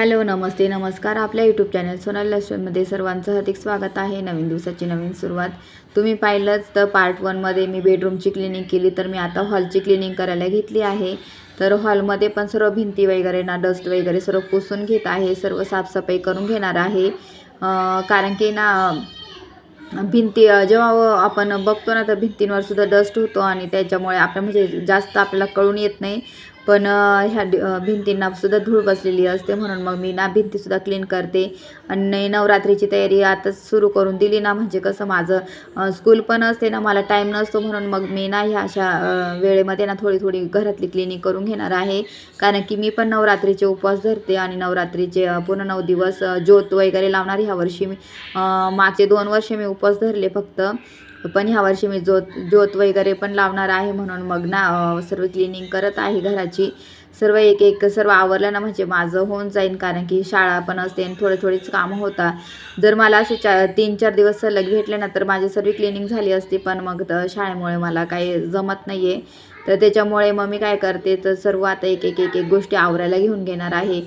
Hello नमस्ते नमस्कार. आपल्या YouTube channel Sonal लक्ष्मीमध्ये सर्वांचं हार्दिक स्वागत आहे. नवीन दिवसाची नवीन सुरुवात. तुम्ही पाहिलंच तर पार्ट वनमध्ये मी बेडरूमची क्लिनिंग केली तर मी आता हॉलची क्लिनिंग करायला घेतली आहे. तर हॉलमध्ये पण सर्व भिंती वगैरे ना डस्ट वगैरे सर्व पुसून घेत आहे. सर्व साफसफाई करून घेणार आहे. कारण की ना भिंती जेव्हा आपण बघतो ना तर भिंतींवर सुद्धा डस्ट होतो आणि त्याच्यामुळे आपल्या म्हणजे जास्त आपल्याला कळून येत नाही. पण ह्या डि- भिंतींना सुद्धा धूळ बसलेली असते म्हणून मग मी ना भिंतीसुद्धा क्लीन करते. आणि नवरात्रीची तयारी आताच सुरू करून दिली ना म्हणजे कसं माझं स्कूल पण असते ना मला टाईम नसतो म्हणून मग मी ना ह्या अशा वेळेमध्ये ना थोडी थोडी घरातली क्लिनिंग करून घेणार आहे. कारण की मी पण नवरात्रीचे उपवास धरते आणि नवरात्रीचे पूर्ण नऊ दिवस ज्योत वगैरे लावणार. ह्या वर्षी मी मागचे दोन वर्ष मी उपवास धरले फक्त. पण ह्या वर्षी मी ज्योत ज्योत वगैरे पण लावणार आहे म्हणून मग ना सर्व क्लिनिंग करत आहे घराची. सर्व एक एक सर्व आवरलं ना म्हणजे माझं होऊन जाईल कारण की शाळा पण असते आणि थोडे थोडीच कामं होतात. जर मला असे चा तीन चार दिवस सलग भेटले ना तर माझी सर्व क्लिनिंग झाली असती पण मग शाळेमुळे मला काही जमत नाही आहे तर त्याच्यामुळे मग मी काय करते तर सर्व आता एक एक एक एक गोष्टी आवरायला घेऊन घेणार आहे.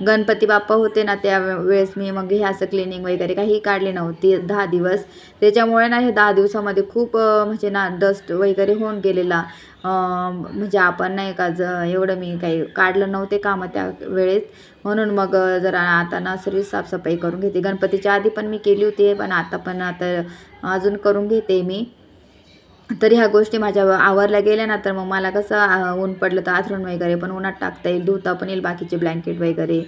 गणपती बाप्पा होते ना त्या वेळेस मी मग हे असं क्लिनिंग वगैरे काही काढली नव्हती. दहा दिवस. त्याच्यामुळे ना हे दहा दिवसामध्ये खूप म्हणजे ना डस्ट वगैरे होऊन गेलेला. म्हणजे आपण नाही का ज एवढं मी काही काढलं नव्हते कामं त्या वेळेस म्हणून मग जरा आता ना सर्व साफसफाई करून घेते. गणपतीच्या आधी पण मी केली होती पण आता पण आता अजून करून घेते मी. तर ह्या गोष्टी माझ्या आवरल्या गेल्या ना तर मग मला कसं ऊन पडलं तर आथरून वगैरे पण उन्हात टाकता येईल धुता पण येईल बाकीचे ब्लँकेट वगैरे.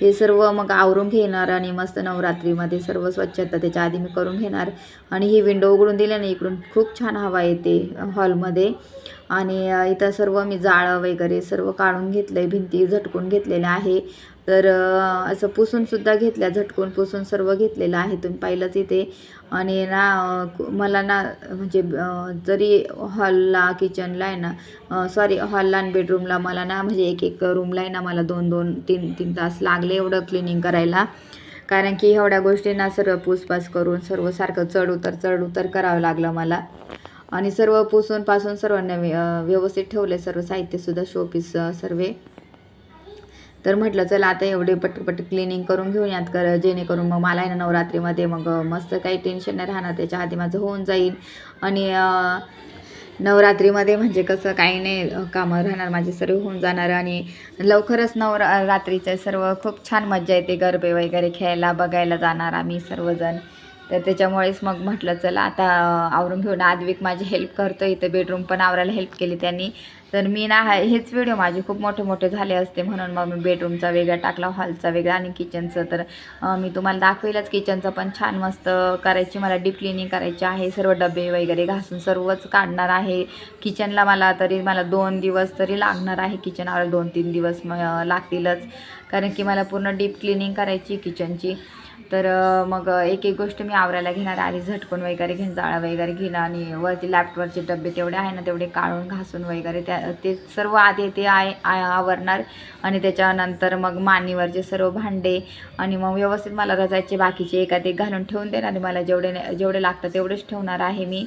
हे सर्व मग आवरून घेणार आणि मस्त नवरात्रीमध्ये सर्व स्वच्छता त्याच्या आधी मी करून घेणार. आणि ही विंडो उघडून दिल्याने इकडून खूप छान हवा येते हॉलमध्ये आणि इथं सर्व मी जाळं वगैरे सर्व काढून घेतलं आहे भिंती झटकून घेतलेल्या आहे. तर असं पुसूनसुद्धा घेतल्या झटकून पुसून सर्व घेतलेलं आहे. तुम्ही पाहिलंच इथे आणि ना मला ना म्हणजे जरी हॉलला किचनला आहे ना सॉरी हॉलला आणि बेडरूमला मला ना म्हणजे एक एक रूमला आहे ना मला दोन दोन तीन तीन तास लागले एवढं क्लिनिंग करायला. कारण की एवढ्या गोष्टींना सर्व पूसपास करून सर्व सारखं चढ उतर चढ उतर करावं लागलं मला. आणि सर्व पुसून पासून सर्व व्यवस्थित ठेवले सर्व साहित्यसुद्धा शोपीस सर्व. तर म्हटलं चला आता एवढे पटपट क्लिनिंग करून घेऊयात कर जेणेकरून मग मला आहे ना नवरात्रीमध्ये मग मस्त काही टेन्शन नाही राहणार त्याच्या आधी माझं होऊन जाईल. आणि नवरात्रीमध्ये म्हणजे कसं काही नाही कामं राहणार माझे सर्व होऊन जाणार आणि लवकरच नवरा रात्रीचं सर्व खूप छान मजा येते गरबे वगैरे खेळायला बघायला जाणार आम्ही सर्वजण. तर त्याच्यामुळेच मग म्हटलं चला आता आवरून घेऊन आद्विक माझी हेल्प करतो इथं बेडरूम पण आवरायला हेल्प केली त्यांनी. तर मी ना हा- हेच व्हिडिओ माझे खूप मोठे मोठे झाले असते म्हणून मग मी बेडरूमचा वेगळा टाकला हॉलचा वेगळा आणि किचनचं तर मी तुम्हाला दाखवेलच किचनचं पण छान मस्त करायची मला डीप क्लिनिंग करायची आहे सर्व डबे वगैरे घासून सर्वच काढणार आहे. किचनला मला तरी मला दोन दिवस तरी लागणार आहे किचनावर दोन तीन दिवस म लागतीलच. कारण की मला पूर्ण डीप क्लिनिंग करायची किचनची तर मग एक एक गोष्ट मी आवरायला घेणार. आधी झटकून वगैरे घेऊन जाळा वगैरे घेणं आणि वरती लॅपटॉपवरचे डबे तेवढे आहे ना तेवढे काढून घासून वगैरे त्या ते सर्व आधी ते आहे आवरणार आणि त्याच्यानंतर मग मानीवरचे सर्व भांडे आणि मग व्यवस्थित मला रजायचे बाकीचे एखादे घालून ठेवून देणार. मला जेवढे जेवढे लागतात तेवढेच ठेवणार आहे मी.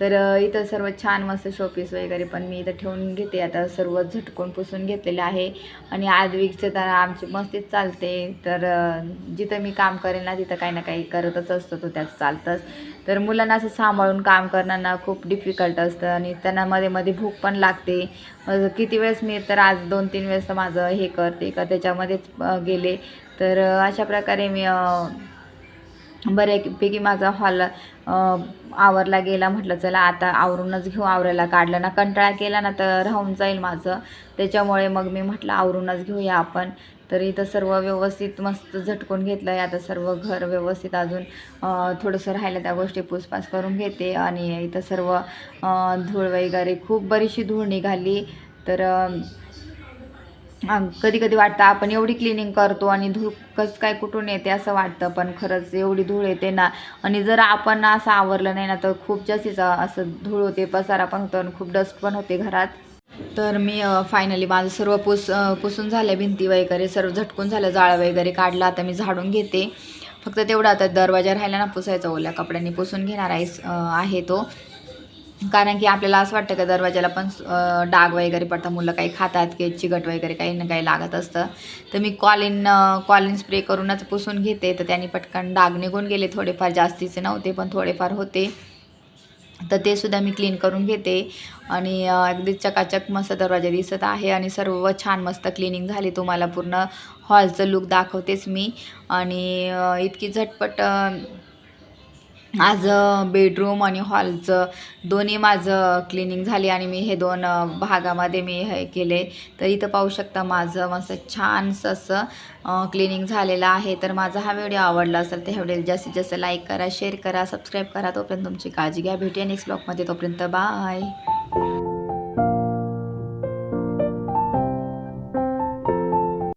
तर इथं सर्व छान मस्त शोपीस वगैरे पण मी इथं ठेवून घेते. आता सर्व झटकून पुसून घेतलेलं आहे. आणि आदविकचं तर आमची मस्तीच चालते. तर जिथं मी काम करेन ना तिथं काही ना काही करतच असतो तो त्यात चालतंच. तर मुलांना असं सांभाळून काम करणं खूप डिफिकल्ट असतं. आणि त्यांना मध्ये मध्ये भूक पण लागते. किती वेळेस मी तर आज दोन तीन वेळेस तर माझं हे करते का त्याच्यामध्येच गेले. तर अशा प्रकारे मी बऱ्यापैकी माझा हॉल आवरला गेला म्हटलं चला आता आवरूनच घेऊ आवरायला काढलं ना कंटाळा केला ना तर राहून जाईल माझं. त्याच्यामुळे मग मी म्हटलं आवरूनच घेऊया आपण. तर इथं सर्व व्यवस्थित मस्त झटकून घेतलं आहे आता सर्व घर व्यवस्थित अजून थोडंसं राहिलं त्या गोष्टी पुसपास करून घेते. आणि इथं सर्व धूळ वगैरे खूप बरीचशी धूळ निघाली. तर कधी कधी वाटतं आपण एवढी क्लिनिंग करतो आणि धूळ कसं काय कुठून येते असं वाटतं पण खरंच एवढी धूळ येते ना. आणि जर आपण असं आवरलं नाही ना तर खूप जास्तीच असं धूळ होते पसारा पण होतो आणि खूप डस्ट पण होते घरात. तर मी फायनली माझं सर्व पुस पुसून झालं भिंती वगैरे सर्व झटकून झालं जाळं वगैरे काढलं आता मी झाडून घेते. फक्त तेवढं आता दरवाजा राहिला ना पुसायचा ओल्या कपड्यांनी पुसून घेणार आहे तो. कारण की आपल्याला असं वाटतं का दरवाजाला पण डाग वगैरे पडतात मुलं काही खातात की चिकट वगैरे काही ना काही लागत असतं. तर मी कॉलिन कॉलिन स्प्रे करूनच पुसून घेते. तर त्यांनी पटकन डाग निघून गेले थोडेफार जास्तीचे नव्हते पण थोडेफार होते. तर ते सुद्धा मी क्लीन करून घेते. आणि अगदी चकाचक मस्त दरवाजा दिसत आहे आणि सर्व छान मस्त क्लिनिंग झाली. तुम्हाला पूर्ण हॉलचं लुक दाखवतेच मी. आणि इतकी झटपट आज बेडरूम आणि हॉलचं दोन्ही माझं क्लिनिंग झाली आणि मी हे दोन भागामध्ये मी हे केले. तर इथं पाहू शकता माझं मस्त छानसं असं क्लिनिंग झालेलं आहे. तर माझा हा व्हिडिओ आवडला असेल तर ह्या व्हिडिओला जास्तीत जास्त लाईक करा शेअर करा सबस्क्राईब करा. तोपर्यंत तुमची काळजी घ्या. भेटूया नेक्स्ट ब्लॉगमध्ये तोपर्यंत बाय